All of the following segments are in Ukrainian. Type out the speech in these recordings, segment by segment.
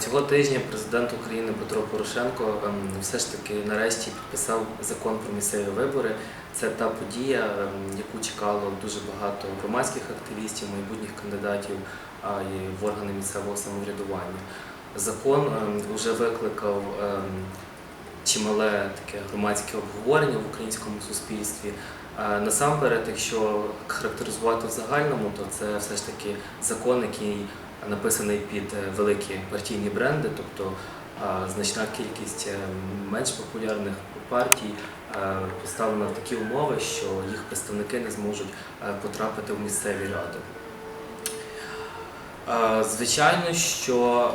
Цього тижня президент України Петро Порошенко ем, все ж таки нарешті підписав закон про місцеві вибори. Це та подія, ем, яку чекало дуже багато громадських активістів, майбутніх кандидатів а в органи місцевого самоврядування. Закон вже викликав ем, чимале таке громадське обговорення в українському суспільстві. Е, Насамперед, якщо характеризувати в загальному, то це все ж таки закон, який написаний під е, великі партійні бренди, тобто е, значна кількість е, менш популярних партій поставлена в такі умови, що їх представники не зможуть потрапити в місцеві ради. Звичайно, що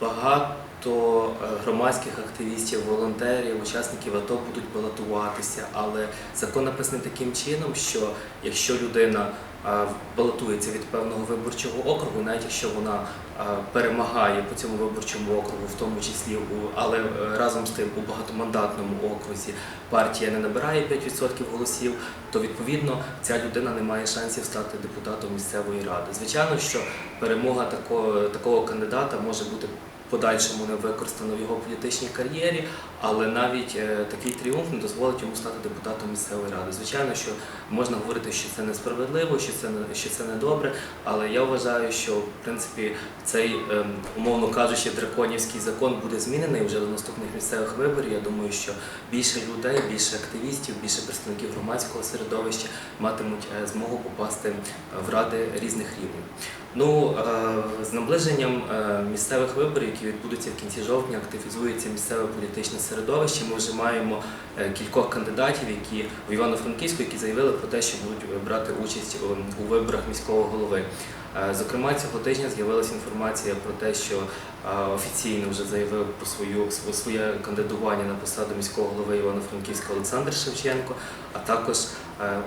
багато е, громадських активістів, волонтерів, учасників АТО будуть балотуватися, але закон написаний таким чином, що якщо людина е, балотується від певного виборчого округу, навіть якщо вона е, перемагає по цьому виборчому округу, в тому числі у але разом з тим у багатомандатному окрузі партія не набирає 5% голосів, то відповідно ця людина не має шансів стати депутатом місцевої ради. Звичайно, що перемога такого, такого кандидата може бути подальшому не використано в його політичній кар'єрі, але навіть е, такий тріумф не дозволить йому стати депутатом місцевої ради. Звичайно, що можна говорити, що це несправедливо, що це що це не добре, але я вважаю, що в принципі цей ем, умовно кажучи, драконівський закон буде змінений вже до наступних місцевих виборів. Я думаю, що більше людей, більше активістів, більше представників громадського середовища матимуть е, змогу попасти в ради різних рівнів. Ну, е, з наближенням е, місцевих виборів, які відбудуться в кінці жовтня, активізується місцеве політичне середовище. Ми вже маємо е, кількох кандидатів, які в Івано-Франківську, які заявили про те, що будуть брати участь у- виборах міського голови. Зокрема, цього тижня з'явилася інформація про те, що офіційно вже заявив про свою своє кандидування на посаду міського голови Івано-Франківська Олександр Шевченко, а також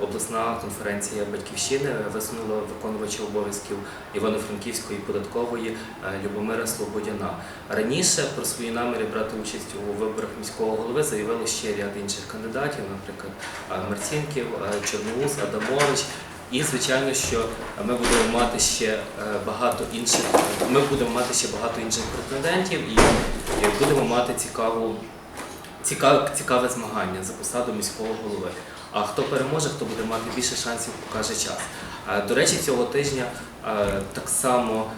обласна конференція батьківщини висунула виконувача обов'язків Івано-Франківської податкової е, Любомира Слободяна. Раніше про свої наміри брати участь у виборах міського голови заявили ще ряд інших кандидатів, наприклад, е, Марцінків, е, Чорноус, Адамович. І звичайно, що ми будемо мати ще е, багато інших. Ми будемо мати ще багато інших претендентів і будемо мати цікаву, цікаве, цікаве змагання за посаду міського голови. А хто переможе, хто буде мати більше шансів, покаже час. Е, До речі, цього тижня е, так само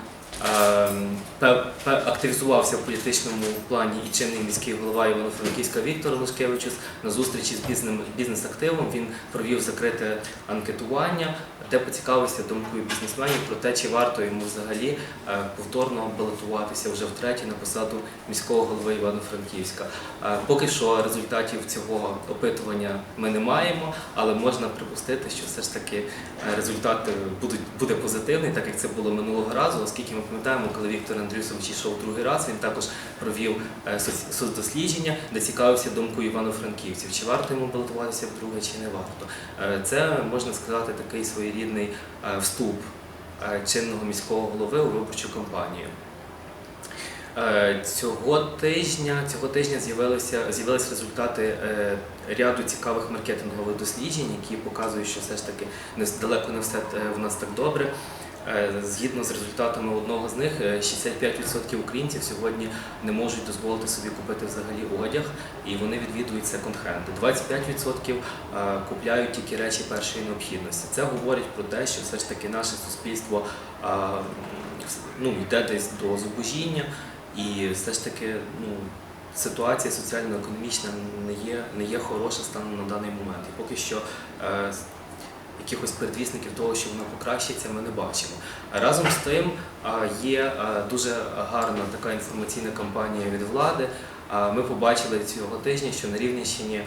активізувався в політичному плані і чинний міський голова Івано-Франківська Віктор Лушкевичус на зустрічі з бізнес-активом. Він провів закрите анкетування, де поцікавився думкою бізнесменів про те, чи варто йому взагалі е, повторно балотуватися вже втретє на посаду міського голови Івано-Франківська. Е, Поки що результатів цього опитування ми не маємо, але можна припустити, що все ж таки е, результат буде позитивний, так як це було минулого разу, оскільки ми пам'ятаємо, коли Віктор Андрюсович йшов другий раз, він також провів е, соцдослідження, де цікавився думкою івано-франківців, чи варто йому балотуватися вдруге, чи не варто. Е, Це можна сказати такий своєрідний е, вступ чинного міського голови у виборчу кампанію. Цього тижня, цього тижня з'явилися з'явилися результати ряду цікавих маркетингових досліджень, які показують, що все ж таки далеко не все в нас так добре. Е, Згідно з результатами одного з них, е, 65% українців сьогодні не можуть дозволити собі купити взагалі одяг, і вони відвідують секонд-хенди. 25% е, купляють тільки речі першої необхідності. Це говорить про те, що все ж таки наше суспільство е, ну, йде десь до зубожіння, і все ж таки ну, ситуація соціально-економічна не є, не є хороша станом на даний момент. І поки що е, якихось передвісників того, що вона покращиться, ми не бачимо. Разом з тим є дуже гарна така інформаційна кампанія від влади. Ми побачили цього тижня, що на Рівненщині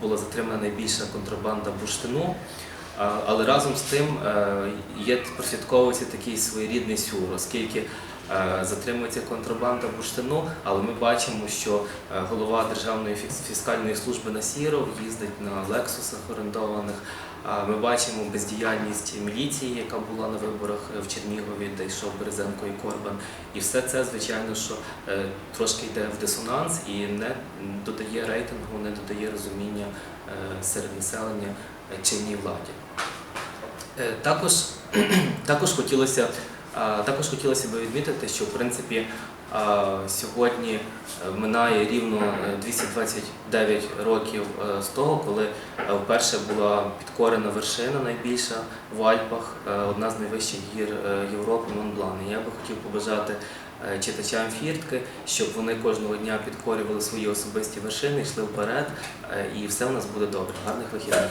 була затримана найбільша контрабанда бурштину. Але разом з тим є прослідковується такий своєрідний сюр, оскільки затримується контрабанда бурштину, але ми бачимо, що голова Державної фіскальної служби Насіров їздить на лексусах орендованих. Ми бачимо бездіяльність міліції, яка була на виборах в Чернігові, де йшов Березенко і Корбан. І все це, звичайно, що е, трошки йде в дисонанс і не додає рейтингу, не додає розуміння е, серед населення е, чинній владі. Е, Також, також хотілося. Також хотілося б відмітити, що в принципі Сьогодні е, минає рівно е, 229 років е, з того, коли е, вперше була підкорена вершина найбільша в Альпах, е, одна з найвищих гір е, Європи Монблан. І я би хотів побажати е, читачам фіртки, щоб вони кожного дня підкорювали свої особисті вершини, йшли вперед, е, і все у нас буде добре. Гарних вихідних.